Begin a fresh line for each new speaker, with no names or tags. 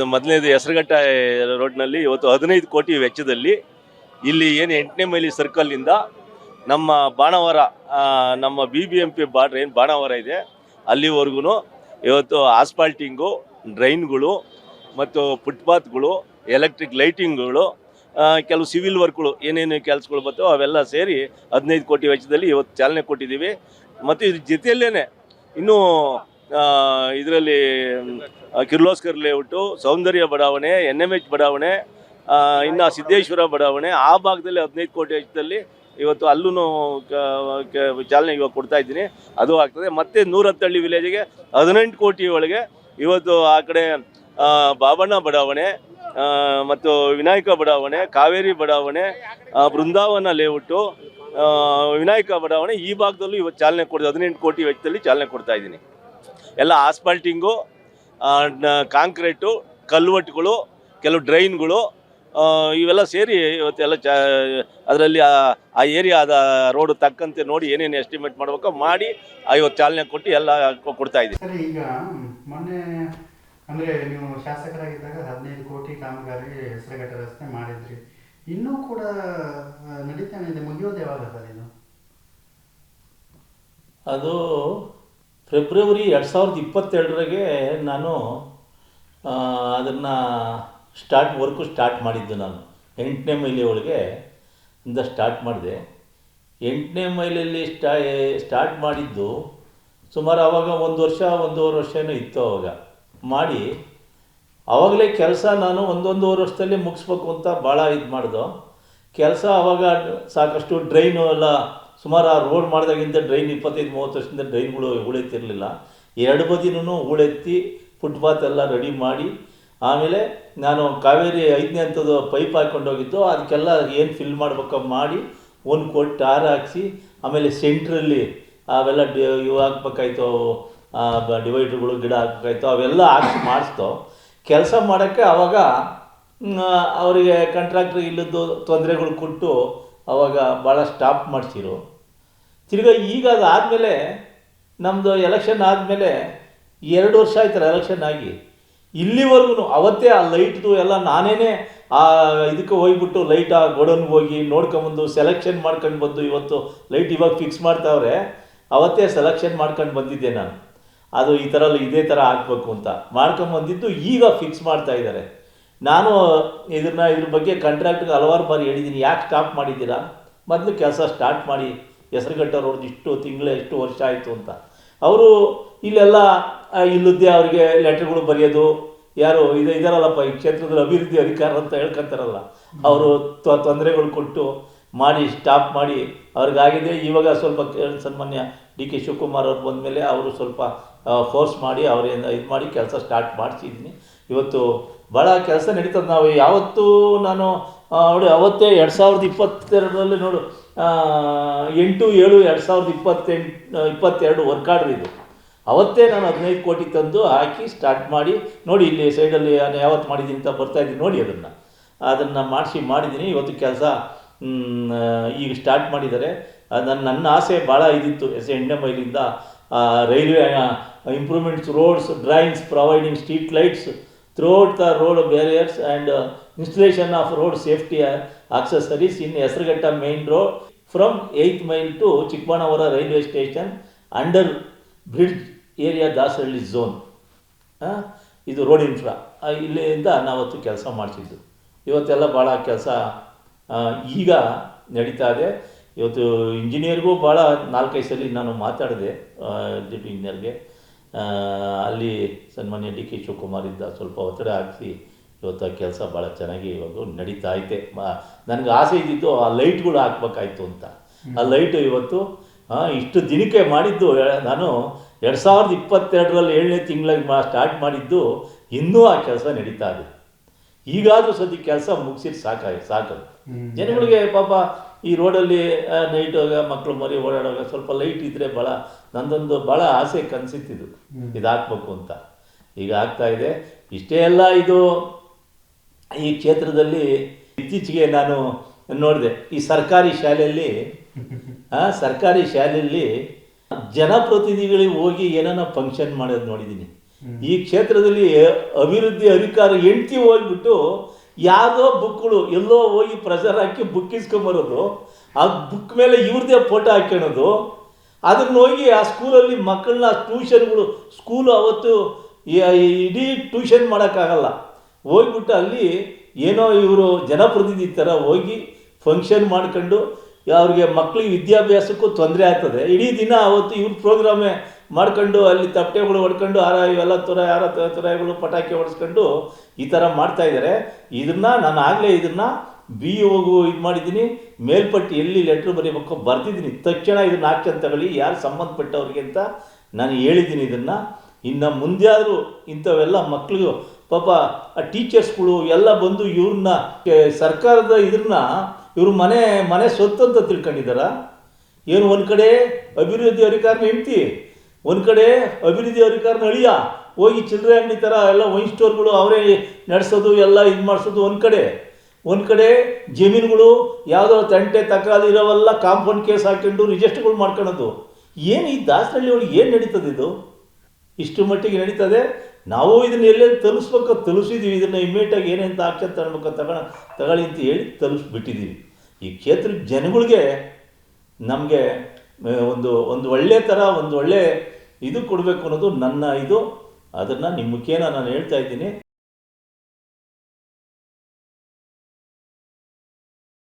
ಇದು ಮೊದಲನೇದು ಹೆಸರುಘಟ್ಟ ರೋಡ್ನಲ್ಲಿ ಇವತ್ತು ಹದಿನೈದು ಕೋಟಿ ವೆಚ್ಚದಲ್ಲಿ ಇಲ್ಲಿ ಏನು ಎಂಟನೇ ಮೈಲಿ ಸರ್ಕಲ್ನಿಂದ ನಮ್ಮ ಬಾಣವರ ನಮ್ಮ B B M P border ಏನು ಬಾಣವರ ಇದೆ, ಅಲ್ಲಿವರೆಗೂ ಇವತ್ತು ಆಸ್ಪಾಲ್ಟಿಂಗು ಡ್ರೈನ್ಗಳು ಮತ್ತು ಫುಟ್ಪಾತ್ಗಳು, ಎಲೆಕ್ಟ್ರಿಕ್ ಲೈಟಿಂಗ್ಗಳು ಕೆಲವು ಸಿವಿಲ್ ವರ್ಕ್ಗಳು ಏನೇನು ಕೆಲಸಗಳು ಬರ್ತೋ ಅವೆಲ್ಲ ಸೇರಿ ಹದಿನೈದು ಕೋಟಿ ವೆಚ್ಚದಲ್ಲಿ ಇವತ್ತು ಚಾಲನೆ ಕೊಟ್ಟಿದ್ದೀವಿ. ಮತ್ತು ಇದ್ರ ಜೊತೆಯಲ್ಲೇ ಇನ್ನೂ ಇದರಲ್ಲಿ ಕಿರ್ಲೋಸ್ಕರ್ ಲೇಔಟು ಸೌಂದರ್ಯ ಬಡಾವಣೆ ಎನ್ ಎಂ ಎಚ್ ಬಡಾವಣೆ ಇನ್ನು ಸಿದ್ದೇಶ್ವರ ಬಡಾವಣೆ, ಆ ಭಾಗದಲ್ಲಿ ಹದಿನೈದು ಕೋಟಿ ವೆಚ್ಚದಲ್ಲಿ ಇವತ್ತು ಅಲ್ಲೂ ಚಾಲನೆ ಇವಾಗ ಕೊಡ್ತಾ ಇದ್ದೀನಿ. ಅದು ಆಗ್ತದೆ. ಮತ್ತು ನೂರತ್ತಳ್ಳಿ ವಿಲೇಜಿಗೆ ಹದಿನೆಂಟು ಕೋಟಿ ಒಳಗೆ ಇವತ್ತು ಆ ಕಡೆ ಬಾಬಣ್ಣ ಬಡಾವಣೆ ಮತ್ತು ವಿನಾಯಕ ಬಡಾವಣೆ, ಕಾವೇರಿ ಬಡಾವಣೆ ಬೃಂದಾವನ ಲೇಔಟು ವಿನಾಯಕ ಬಡಾವಣೆ ಈ ಭಾಗದಲ್ಲೂ ಇವತ್ತು ಚಾಲನೆ ಕೊಡ್ತೀವಿ ಹದಿನೆಂಟು ಕೋಟಿ ವೆಚ್ಚದಲ್ಲಿ ಚಾಲನೆ ಕೊಡ್ತಾ ಇದ್ದೀನಿ. ಎಲ್ಲ ಆಸ್ಪಾಲ್ಟಿಂಗು ಕಾಂಕ್ರೀಟು ಕಲ್ವಟ್ಗಳು ಕೆಲವು ಡ್ರೈನ್ಗಳು ಇವೆಲ್ಲ ಸೇರಿ ಇವತ್ತೆಲ್ಲ ಚ ಅದರಲ್ಲಿ ಆ ಏರಿಯಾದ ರೋಡ್ ತಕ್ಕಂತೆ ನೋಡಿ ಏನೇನು ಎಸ್ಟಿಮೇಟ್ ಮಾಡ್ಬೇಕೋ ಮಾಡಿ ಆ ಇವತ್ತು ಚಾಲನೆ ಕೊಟ್ಟು ಎಲ್ಲ ಕೊಡ್ತಾ ಇದ್ದೀವಿ.
ಸರಿ ಈಗ ಮೊನ್ನೆ ಅಂದರೆ ನೀವು ಶಾಸಕರಾಗಿದ್ದಾಗ ಹದಿನೈದು ಕೋಟಿ ಕಾಮಗಾರಿ ಹೆಸರುಘಟ್ಟ ರಸ್ತೆ ಮಾಡಿದ್ರಿ. ಇನ್ನೂ ಕೂಡ ನಡೀತಾನೆ ಇದೆ. ಮುಗಿಯೋದು ಯಾವಾಗ
ಅದು ಫೆಬ್ರವರಿ ಎರಡು ಸಾವಿರದ ಇಪ್ಪತ್ತೆರಡರಾಗೆ ನಾನು ಅದನ್ನು ಸ್ಟಾರ್ಟ್ ವರ್ಕು ಸ್ಟಾರ್ಟ್ ಮಾಡಿದ್ದು ನಾನು. ಎಂಟನೇ ಮೈಲಿ ಒಳಗೆ ಇಂದ ಸ್ಟಾರ್ಟ್ ಮಾಡಿದೆ. ಎಂಟನೇ ಮೈಲಲ್ಲಿ ಸ್ಟಾ ಸ್ಟಾರ್ಟ್ ಮಾಡಿದ್ದು ಸುಮಾರು ಆವಾಗ ಒಂದು ವರ್ಷ, ಒಂದೂವರೆ ವರ್ಷ ಇತ್ತು ಅವಾಗ. ಮಾಡಿ ಆವಾಗಲೇ ಕೆಲಸ ನಾನು ಒಂದೊಂದೂವರೆ ವರ್ಷದಲ್ಲಿ ಮುಗಿಸ್ಬೇಕು ಅಂತ ಭಾಳ ಇದು ಮಾಡಿದೋ. ಕೆಲಸ ಆವಾಗ ಸಾಕಷ್ಟು ಡ್ರೈನು ಎಲ್ಲ ಸುಮಾರು ಆ ರೋಡ್ ಮಾಡಿದಾಗಿಂದ ಡ್ರೈನ್ ಇಪ್ಪತ್ತೈದು, ಮೂವತ್ತು ವರ್ಷದಿಂದ ಡ್ರೈನ್ಗಳು ಹೂಳೆತ್ತಿರಲಿಲ್ಲ ಎರಡು ಬದಿನೂ ಹೂಳೆತ್ತಿ ಫುಟ್ಪಾತ್ ಎಲ್ಲ ರೆಡಿ ಮಾಡಿ, ಆಮೇಲೆ ನಾನು ಕಾವೇರಿ ಐದನೇ ಹಂತದ ಪೈಪ್ ಹಾಕ್ಕೊಂಡೋಗಿದ್ದು ಅದಕ್ಕೆಲ್ಲ ಏನು ಫಿಲ್ ಮಾಡ್ಬೇಕು ಮಾಡಿ, ಒಂದು ಕೋಟಿ ಟಾರ್ ಹಾಕ್ಸಿ, ಆಮೇಲೆ ಸೆಂಟ್ರಲ್ಲಿ ಅವೆಲ್ಲ ಡಿ, ಇವು ಹಾಕ್ಬೇಕಾಯ್ತು ಡಿವೈಡ್ರುಗಳು ಗಿಡ ಹಾಕ್ಬೇಕಾಯ್ತು, ಅವೆಲ್ಲ ಹಾಕಿ ಮಾಡಿಸ್ತು. ಕೆಲಸ ಮಾಡೋಕ್ಕೆ ಆವಾಗ ಅವರಿಗೆ ಕಾಂಟ್ರಾಕ್ಟ್ರ್ ಇಲ್ಲದ್ದು ತೊಂದರೆಗಳು ಕೊಟ್ಟು ಅವಾಗ ಭಾಳ ಸ್ಟಾಪ್ ಮಾಡಿಸಿರು. ತಿರ್ಗಾ ಈಗ ಅದಾದಮೇಲೆ ನಮ್ಮದು ಎಲೆಕ್ಷನ್ ಆದಮೇಲೆ ಎರಡು ವರ್ಷ ಆಯ್ತಾರೆ ಎಲೆಕ್ಷನ್ ಆಗಿ. ಇಲ್ಲಿವರೆಗೂ ಅವತ್ತೇ ಆ ಲೈಟ್ದು ಎಲ್ಲ ನಾನೇನೆ ಆ ಇದಕ್ಕೆ ಹೋಗ್ಬಿಟ್ಟು ಲೈಟ್ ಆ ಗೋಡನ್ಗೆ ಹೋಗಿ ನೋಡ್ಕೊಂಬಂದು ಸೆಲೆಕ್ಷನ್ ಮಾಡ್ಕೊಂಡು ಬಂದು ಇವತ್ತು ಲೈಟ್ ಇವಾಗ ಫಿಕ್ಸ್ ಮಾಡ್ತಾವ್ರೆ, ಅವತ್ತೇ ಸೆಲೆಕ್ಷನ್ ಮಾಡ್ಕೊಂಡು ಬಂದಿದ್ದೆ ನಾನು. ಅದು ಈ ಥರ ಇದೇ ಥರ ಹಾಕ್ಬೇಕು ಅಂತ. ಮಾಡ್ಕೊಂಬಂದಿದ್ದು ಈಗ ಫಿಕ್ಸ್ ಮಾಡ್ತಾ ಇದ್ದಾರೆ ನಾನು ಇದನ್ನ ಇದ್ರ ಬಗ್ಗೆ ಕಾಂಟ್ರಾಕ್ಟ್ಗೆ ಹಲವಾರು ಬಾರಿ ಹೇಳಿದ್ದೀನಿ ಯಾಕೆ ಸ್ಟಾಪ್ ಮಾಡಿದ್ದೀರಾ? ಮೊದಲು ಕೆಲಸ ಸ್ಟಾರ್ಟ್ ಮಾಡಿ. ಹೆಸರುಘಟ್ಟ ರೋಡ್ ಇಷ್ಟು ತಿಂಗಳು ಎಷ್ಟು ವರ್ಷ ಆಯಿತು ಅಂತ. ಅವರು ಇಲ್ಲೆಲ್ಲ ಇಲ್ಲದ್ದೇ ಅವರಿಗೆ ಲೆಟ್ರ್ಗಳು ಬರೆಯೋದು, ಯಾರು, ಇದು, ಇದಾರಲ್ಲಪ್ಪ, ಈ ಕ್ಷೇತ್ರದ ಅಭಿವೃದ್ಧಿ ಅಧಿಕಾರ ಅಂತ ಹೇಳ್ಕೊಂತಾರಲ್ಲ. ಅವರು ತೊಂದರೆಗಳು ಕೊಟ್ಟು ಮಾಡಿ ಸ್ಟಾಪ್ ಮಾಡಿ, ಅವ್ರಿಗಾಗಿದೆ, ಇವಾಗ ಸ್ವಲ್ಪ ಸನ್ಮಾನ್ಯ ಡಿ ಕೆ ಶಿವಕುಮಾರ್ ಅವ್ರು ಬಂದಮೇಲೆ ಅವರು ಸ್ವಲ್ಪ ಫೋರ್ಸ್ ಮಾಡಿ ಅವರಿಂದ ಇದು ಮಾಡಿ ಕೆಲಸ ಸ್ಟಾರ್ಟ್ ಮಾಡಿಸಿದ್ದೀನಿ ಇವತ್ತು ಭಾಳ ಕೆಲಸ ನಡೀತದೆ. ನಾವು ಯಾವತ್ತೂ ನಾನು ನೋಡಿ, ಅವತ್ತೇ ಎರಡು ಸಾವಿರದ ಇಪ್ಪತ್ತೆರಡರಲ್ಲಿ ನೋಡು ಎಂಟು, ಏಳು, ಎರಡು ಸಾವಿರದ ಇಪ್ಪತ್ತೆಂಟು ಇಪ್ಪತ್ತೆರಡು ವರ್ಕ್ ಆರ್ಡ್ರ್ ಇದು. ಅವತ್ತೇ ನಾನು ಹದಿನೈದು ಕೋಟಿ ತಂದು ಹಾಕಿ ಸ್ಟಾರ್ಟ್ ಮಾಡಿ, ನೋಡಿ ಇಲ್ಲಿ ಸೈಡಲ್ಲಿ ನಾನು ಯಾವತ್ತು ಮಾಡಿದ್ದೀನಿ ಅಂತ ಬರ್ತಾ ಇದ್ದೀನಿ, ನೋಡಿ ಅದನ್ನು. ಅದನ್ನು ಮಾಡಿಸಿ ಮಾಡಿದ್ದೀನಿ, ಇವತ್ತು ಕೆಲಸ ಈಗ ಸ್ಟಾರ್ಟ್ ಮಾಡಿದ್ದಾರೆ. ನನ್ನ ನನ್ನ ಆಸೆ ಭಾಳ ಇದಿತ್ತು, ಎಸ್ ಎಂಟನೇ ಮೈಲಿಂದ railway improvements roads drawings providing street lights throughout the road barriers and installation of road safety accessories in Hesaraghatta main road from eight mile to Chikkabanavara railway station under bridge area Dasahalli zone ಇದು road infra ಇಲ್ಲಿಂದ ನಾವತ್ತು ಕೆಲಸ ಮಾಡಿಸಿದ್ದು ಇವತ್ತೆಲ್ಲ ಭಾಳ ಕೆಲಸ ಈಗ ನಡೀತಾ ಇದೆ. ಇವತ್ತು ಇಂಜಿನಿಯರ್ಗೂ ಭಾಳ ನಾಲ್ಕೈದು ಸಲ ನಾನು ಮಾತಾಡಿದೆ ಡಿಪ್ಟಿ ಇಂಜಿನಿಯರ್ಗೆ ಅಲ್ಲಿ ಸನ್ಮಾನ್ಯ ಡಿ ಕೆ ಶಿವಕುಮಾರ್ ಇದ್ದ ಸ್ವಲ್ಪ ಒತ್ತಡ ಹಾಕಿಸಿ ಇವತ್ತು ಆ ಕೆಲಸ ಭಾಳ ಚೆನ್ನಾಗಿ ಇವಾಗ ನಡೀತಾ ಐತೆ ಮ- ನನಗೆ ಆಸೆ ಇದ್ದಿದ್ದು ಆ ಲೈಟ್ಗಳು ಹಾಕ್ಬೇಕಾಯ್ತು ಅಂತ. ಆ ಲೈಟು ಇವತ್ತು ಇಷ್ಟು ದಿನಕ್ಕೆ ಮಾಡಿದ್ದು ನಾನು ಎರಡು ಸಾವಿರದ ಇಪ್ಪತ್ತೆರಡರಲ್ಲಿ ಏಳನೇ ತಿಂಗಳಿಗೆ ಮಾ ಸ್ಟಾರ್ಟ್ ಮಾಡಿದ್ದು ಇನ್ನೂ ಆ ಕೆಲಸ ನಡೀತಾ ಇದೆ. ಈಗಾದರೂ ಸದ್ಯ ಕೆಲಸ ಮುಗಿಸಿದ್ರೆ ಸಾಕಾಗಿ ಸಾಕದು ಜನಗಳಿಗೆ ಪಾಪ ಈ ರೋಡಲ್ಲಿ ನೈಟ್ ಮಕ್ಕಳು ಮರಿ ಓಡಾಡುವಾಗ ಸ್ವಲ್ಪ ಲೈಟ್ ಇದ್ದರೆ ಭಾಳ ನಂದೊಂದು ಭಾಳ ಆಸೆ ಕನಸಿತ್ತಿದ್ದು ಇದು ಹಾಕ್ಬೇಕು ಅಂತ. ಈಗ ಆಗ್ತಾ ಇದೆ. ಇಷ್ಟೇ ಎಲ್ಲ ಇದು ಈ ಕ್ಷೇತ್ರದಲ್ಲಿ ಇತ್ತೀಚೆಗೆ ನಾನು ನೋಡಿದೆ ಈ ಸರ್ಕಾರಿ ಶಾಲೆಯಲ್ಲಿ ಸರ್ಕಾರಿ ಶಾಲೆಯಲ್ಲಿ ಜನಪ್ರತಿನಿಧಿಗಳಿಗೆ ಹೋಗಿ ಏನನ್ನ ಫಂಕ್ಷನ್ ಮಾಡೋದು ನೋಡಿದ್ದೀನಿ. ಈ ಕ್ಷೇತ್ರದಲ್ಲಿ ಅಭಿವೃದ್ಧಿ ಅಧಿಕಾರ ಹೆಂಡ್ತಿ ಹೋಗ್ಬಿಟ್ಟು ಯಾವುದೋ ಬುಕ್ಗಳು ಎಲ್ಲೋ ಹೋಗಿ ಪ್ರೆಷರ್ ಹಾಕಿ ಬುಕ್ ಇಸ್ಕೊಂಬರೋದು ಆ ಬುಕ್ ಮೇಲೆ ಇವ್ರದ್ದೇ ಫೋಟೋ ಹಾಕ್ಕೊಳೋದು ಅದನ್ನ ಹೋಗಿ ಆ ಸ್ಕೂಲಲ್ಲಿ ಮಕ್ಕಳನ್ನ ಟ್ಯೂಷನ್ಗಳು ಸ್ಕೂಲು ಅವತ್ತು ಇಡೀ ಟ್ಯೂಷನ್ ಮಾಡೋಕ್ಕಾಗಲ್ಲ. ಹೋಗ್ಬಿಟ್ಟು ಅಲ್ಲಿ ಏನೋ ಇವರು ಜನಪ್ರತಿನಿಧಿ ಥರ ಹೋಗಿ ಫಂಕ್ಷನ್ ಮಾಡ್ಕೊಂಡು ಅವ್ರಿಗೆ ಮಕ್ಕಳಿಗೆ ವಿದ್ಯಾಭ್ಯಾಸಕ್ಕೂ ತೊಂದರೆ ಆಗ್ತದೆ. ಇಡೀ ದಿನ ಅವತ್ತು ಇವ್ರ ಪ್ರೋಗ್ರಾಮೇ ಮಾಡ್ಕೊಂಡು ಅಲ್ಲಿ ತಪ್ಪೆಗಳು ಹೊಡ್ಕೊಂಡು ಆರ ಇವೆಲ್ಲ ತೊರ ಯಾರ ತುರಾಯಿಗಳು ಪಟಾಕಿ ಹೊಡೆಸ್ಕೊಂಡು ಈ ಥರ ಮಾಡ್ತಾ ಇದ್ದಾರೆ ಇದನ್ನು ನಾನು ಆಗಲೇ ಇದನ್ನು ಬಿ ಹೋಗು ಇದು ಮಾಡಿದ್ದೀನಿ. ಮೇಲ್ಪಟ್ಟು ಎಲ್ಲಿ ಲೆಟ್ರ್ ಬರೀಬೇಕು ಬರ್ತಿದ್ದೀನಿ. ತಕ್ಷಣ ಇದನ್ನ ಆಕ್ಷನ್ ತಗೊಳ್ಳಿ. ಯಾರು ಸಂಬಂಧಪಟ್ಟವ್ರಿಗೆ ಅಂತ ನಾನು ಹೇಳಿದ್ದೀನಿ ಇದನ್ನು ಇನ್ನು ಮುಂದೆ ಆದರೂ ಇಂಥವೆಲ್ಲ ಮಕ್ಕಳಿಗೂ ಪಾಪ ಆ ಟೀಚರ್ಸ್ಗಳು ಎಲ್ಲ ಬಂದು ಇವ್ರನ್ನ ಸರ್ಕಾರದ ಇದ್ರನ್ನ ಇವರು ಮನೆ ಮನೆ ಸ್ವತ್ತು ಅಂತ ತಿಳ್ಕೊಂಡಿದ್ದಾರ? ಏನು ಒಂದು ಕಡೆ ಅಭಿವೃದ್ಧಿ ಅಧಿಕಾರನ ಹೆಂಡ್ತಿ, ಒಂದು ಕಡೆ ಅಭಿವೃದ್ಧಿ ಅಧಿಕಾರನ ಅಳಿಯ, ಹೋಗಿ ಚಿಲ್ಲರೆ ಅಂಗಡಿ ಥರ ಎಲ್ಲ ವೈನ್ ಸ್ಟೋರ್ಗಳು ಅವರೇ ನಡೆಸೋದು, ಎಲ್ಲ ಇದು ಮಾಡಿಸೋದು ಒಂದು ಕಡೆ. ಒಂದು ಕಡೆ ಜಮೀನುಗಳು ಯಾವುದೋ ತಂಟೆ, ತಕರಾರು ಇರೋವೆಲ್ಲ ಕಾಂಪೌಂಡ್ ಕೇಸ್ ಹಾಕೊಂಡು ರಿಜಿಸ್ಟರ್ಗಳು ಮಾಡ್ಕೊಳೋದು ಏನು ಈ ದಾಸರಳ್ಳಿ ಒಳಗೆ ಏನು ನಡೀತದೆ ಇದು? ಇಷ್ಟು ಮಟ್ಟಿಗೆ ನಡೀತದೆ. ನಾವು ಇದನ್ನ ಎಲ್ಲೇ ತಲುಪಿಸ್ಬೇಕು ತಲುಪಿಸಿದ್ದೀವಿ ಇದನ್ನು ಇಮ್ಮಿಡಿಯೇಟಾಗಿ ಏನೇನು ಆಕ್ಷನ್ ತಗೊಳ್ಬೇಕು ತಗೊಳ ತಗೊಳ್ಳಿ ಅಂತ ಹೇಳಿ ತಲುಪಿಸ್ಬಿಟ್ಟಿದ್ದೀವಿ ಈ ಕ್ಷೇತ್ರದ ಜನಗಳಿಗೆ ನಮಗೆ ಒಂದು ಒಂದು ಒಳ್ಳೆ ಥರ ಒಂದು ಒಳ್ಳೆ ಇದು ಕೊಡಬೇಕು ಅನ್ನೋದು ನನ್ನ ಇದು. ಅದನ್ನು ನಿಮ್ಮ ಮುಖೇನ ನಾನು ಹೇಳ್ತಾ ಇದ್ದೀನಿ.